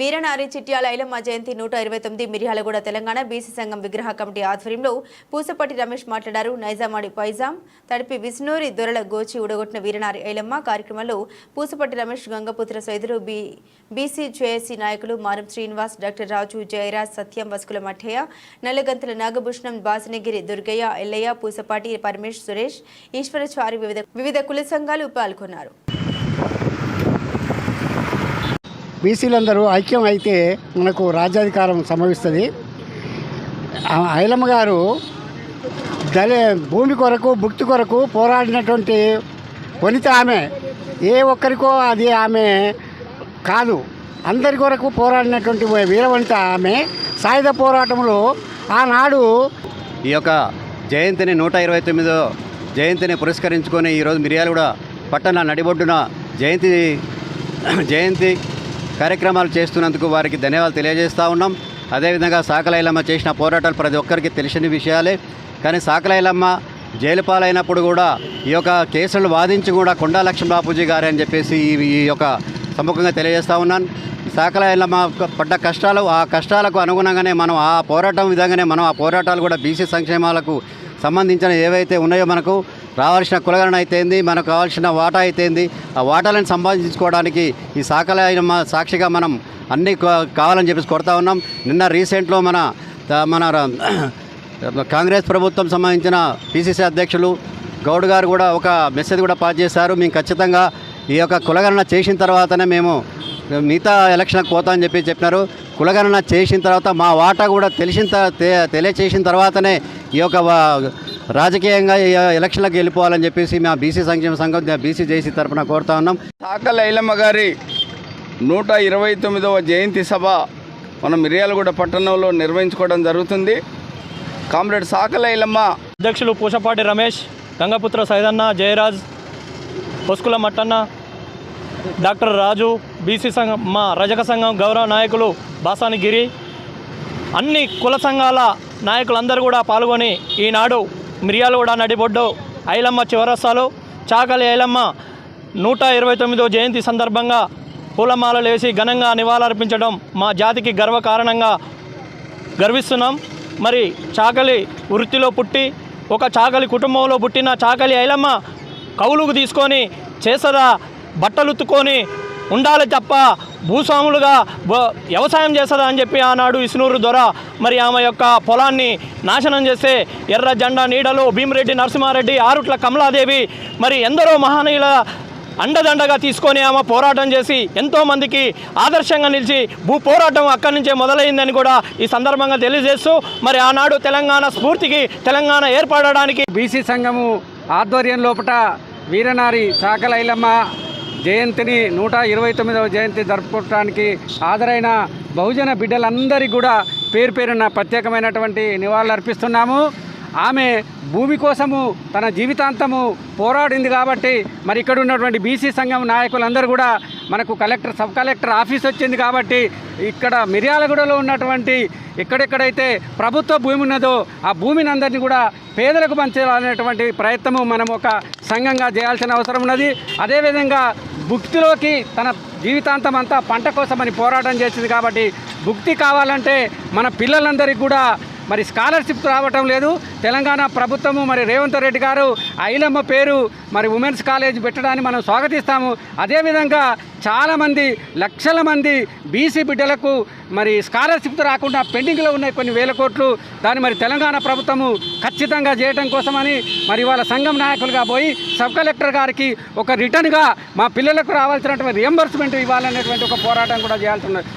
వీరనారి చిట్యాల ఐలమ్మ జయంతి నూట ఇరవై తొమ్మిది మిర్యాలగూడ తెలంగాణ బీసీ సంఘం విగ్రహ కమిటీ ఆధ్వర్యంలో పూసపట్టి రమేష్ మాట్లాడారు. నైజామాడి పైజాం తడిపి విష్ణూరి దొరల గోచి ఉడగొట్టిన వీరనారి ఐలమ్మ కార్యక్రమంలో Pusapatti Ramesh Gangaputra Saidulu B B C J A C నాయకులు మారం శ్రీనివాస్ డాక్టర్ రాజు జయరాజ్ సత్యం వసుకుల మఠయ్య నల్లగంతుల నాగభూషణం బాసినగిరి దుర్గయ్య ఎల్లయ్య పూసపాటి పరమేష్ సురేష్ ఈశ్వరచారి వివిధ వివిధ కుల సంఘాలు పాల్గొన్నారు. బీసీలందరూ ఐక్యం అయితే మనకు రాజ్యాధికారం సంభవిస్తుంది. ఐలమ్మ గారు దళి భూమి కొరకు భుక్తి కొరకు పోరాడినటువంటి వనిత ఆమె. ఏ ఒక్కరికో అది ఆమె కాదు. అందరి కొరకు పోరాడినటువంటి వీరవనిత ఆమె సాయుధ పోరాటంలో ఆనాడు ఈ యొక్క జయంతిని నూట ఇరవై తొమ్మిదో జయంతిని పురస్కరించుకొని ఈరోజు మిర్యాలగూడ పట్టణ నడిబొడ్డున జయంతి జయంతి కార్యక్రమాలు చేస్తున్నందుకు వారికి ధన్యవాదాలు తెలియజేస్తూ ఉన్నాం. అదేవిధంగా సాకలైలమ్మ చేసిన పోరాటాలు ప్రతి ఒక్కరికి తెలిసిన విషయాలే. కానీ సాకలైలమ్మ జైలు పాలైనప్పుడు కూడా ఈ యొక్క కేసులను వాదించి కూడా కొండా లక్ష్మణ బాపూజీ అని చెప్పేసి ఈ- ఈ యొక్క సముఖంగా తెలియజేస్తూ ఉన్నాను. సాకలైలమ్మ పడ్డ కష్టాలు ఆ కష్టాలకు అనుగుణంగానే మనం ఆ పోరాటం విధంగానే మనం ఆ పోరాటాలు కూడా బీసీ సంక్షేమాలకు సంబంధించిన ఏవైతే ఉన్నాయో మనకు రావాల్సిన కులగరణ అయితేంది మనకు కావాల్సిన వాటా అయితేంది ఆ వాటాలను సంపాదించుకోవడానికి ఈ సాకలైనమ్మ సాక్షిగా మనం అన్నీ కా- కావాలని చెప్పేసి కొడతా ఉన్నాం. నిన్న రీసెంట్లో మన మన కాంగ్రెస్ ప్రభుత్వం సంబంధించిన పిసిసి అధ్యక్షులు గౌడ్ గారు కూడా ఒక మెసేజ్ కూడా పాస్ చేశారు. మేము ఖచ్చితంగా ఈ యొక్క కులగణన చేసిన తర్వాతనే మేము మిగతా ఎలక్షన్కి పోతా అని చెప్పి చెప్పినారు. కులగణన చేసిన తర్వాత మా వాటా కూడా తెలిసిన తెలియచేసిన తర్వాతనే ఈ యొక్క రాజకీయంగా ఈ ఎలక్షన్లకు వెళ్ళిపోవాలని చెప్పేసి మా బీసీ సంక్షేమ సంఘం బీసీ జేసీ తరఫున కోరుతా ఉన్నాం. సాకల ఐలమ్మ గారి నూట ఇరవై తొమ్మిదవ జయంతి సభ మన మిర్యాలగూడ పట్టణంలో నిర్వహించుకోవడం జరుగుతుంది. కామ్రేడ్ సాకల ఐలమ్మ. అధ్యక్షులు Pusapati Ramesh Gangaputra Saidanna Jayaraj Poskula Mattanna doctor Raju B C సంఘం మా రజక సంఘం గౌరవ నాయకులు బాసాని గిరి అన్ని కుల సంఘాల నాయకులందరూ కూడా పాల్గొని ఈనాడు మిర్యాలగూడ నడిబొడ్డు ఐలమ్మ చివరసాలు చాకలి ఐలమ్మ నూట ఇరవై తొమ్మిదో జయంతి సందర్భంగా పూలమాలలు వేసి ఘనంగా నివాళులర్పించడం మా జాతికి గర్వకారణంగా గర్విస్తున్నాం. మరి చాకలి వృత్తిలో పుట్టి ఒక చాకలి కుటుంబంలో పుట్టిన చాకలి ఐలమ్మ కౌలుకు తీసుకొని చేసదా బట్టలుత్తుకొని ఉండాలి తప్ప భూస్వాములుగా బ- వ్యవసాయం చేస్తుందా అని చెప్పి ఆనాడు ఇసునూరు దొర మరి ఆమె యొక్క పొలాన్ని నాశనం చేస్తే ఎర్ర జెండా నీడలో భీమిరెడ్డి నరసింహారెడ్డి ఆరుట్ల కమలాదేవి మరి ఎందరో మహనీయుల అండదండగా తీసుకొని ఆమె పోరాటం చేసి ఎంతోమందికి ఆదర్శంగా నిలిచి భూ పోరాటం అక్కడి నుంచే మొదలైందని కూడా ఈ సందర్భంగా తెలియజేస్తూ మరి ఆనాడు తెలంగాణ స్ఫూర్తికి తెలంగాణ ఏర్పడడానికి బీసీ సంఘము ఆధ్వర్యం లోపల వీరనారి చాకలైలమ్మ జయంతిని నూట ఇరవై తొమ్మిదవ జయంతి జరుపుకోవడానికి హాజరైన బహుజన బిడ్డలందరికీ కూడా పేరు పేరున ప్రత్యేకమైనటువంటి నివాళులు అర్పిస్తున్నాము. ఆమె భూమి కోసము తన జీవితాంతము పోరాడింది కాబట్టి మరి ఇక్కడ ఉన్నటువంటి బీసీ సంఘం నాయకులందరూ కూడా మనకు కలెక్టర్ సబ్ కలెక్టర్ ఆఫీస్ వచ్చింది కాబట్టి ఇక్కడ మిర్యాలగూడలో ఉన్నటువంటి ఎక్కడెక్కడైతే ప్రభుత్వ భూమి ఉన్నదో ఆ భూమిని అందరినీ కూడా పేదలకు పంచాలనేటువంటి ప్రయత్నము మనం ఒక సంఘంగా చేయాల్సిన అవసరం ఉన్నది. అదేవిధంగా భుక్తిలోకి తన జీవితాంతం అంతా పంట కోసమని పోరాటం చేసింది కాబట్టి భుక్తి కావాలంటే మన పిల్లలందరికీ కూడా మరి స్కాలర్షిప్ రావటం లేదు. తెలంగాణ ప్రభుత్వము మరి రేవంత్ రెడ్డి గారు ఐలమ్మ పేరు మరి ఉమెన్స్ కాలేజ్ పెట్టడాన్ని మనం స్వాగతిస్తాము. అదేవిధంగా చాలామంది లక్షల మంది బీసీ బిడ్డలకు మరి స్కాలర్షిప్ రాకుండా పెండింగ్లో ఉన్నాయి కొన్ని వేల కోట్లు దాన్ని మరి తెలంగాణ ప్రభుత్వము ఖచ్చితంగా చేయడం కోసమని మరి వాళ్ళ సంఘం నాయకులుగా పోయి సబ్ కలెక్టర్ గారికి ఒక రిటర్న్గా మా పిల్లలకు రావాల్సినటువంటి రియంబర్స్మెంట్ ఇవ్వాలనేటువంటి ఒక పోరాటం కూడా చేయాల్సి ఉన్నది.